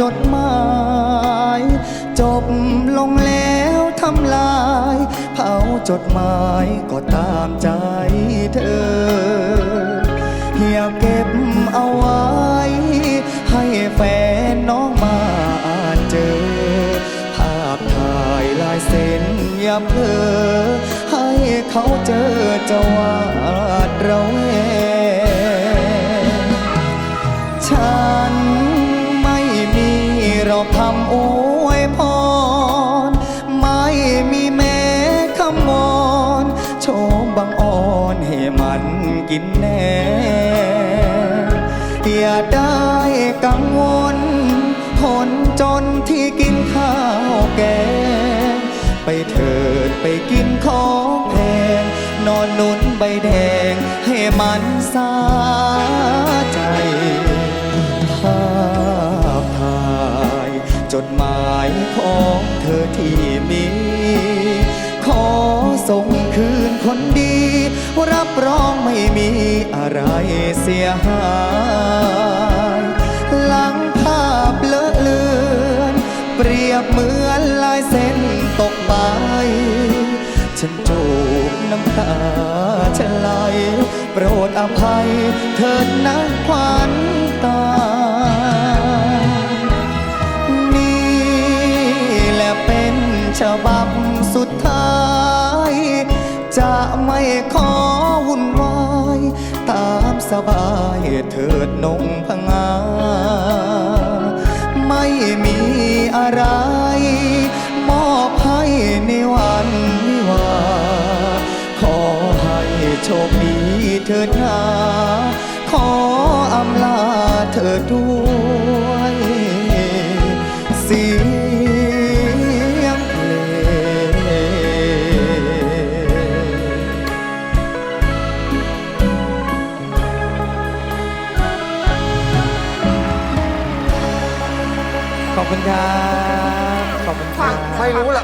จดหมาย จบลงแล้วทำลายเผาจดหมายก็ตามใจเธออยากเก็บเอาไว้ ให้แฟนน้องมาอ่านเจอ ภาพถ่ายลายเซ็นอย่าเพลอให้เขาเจอจะวาดเรา รอกคำอวยพร ไม่มีแม้คำวอนโชมบังอ่อนให้มันกินแน่อย่าได้กังวล คนจนที่กินข้าวแกงไปเถิดไปกินของแพงนอนนุนใบแดงให้มันสา คนดี รับรองไม่มีอะไรเสียหายหลังภาพเลอะเลือน เปรียบเหมือนลายเส้นตกไปฉันจูบน้ำตาฉันไหลโปรดอภัยเถิดนะควันตา ขอวุ่นวาย ตามสบายเถิดนงพงา ไม่มีอะไร มอบให้ในวันวิวา ขอให้โชคดีเถิดนาขออำลาเธอด้วย ขอบคุณครับ ขอบคุณครับ ไม่รู้ละ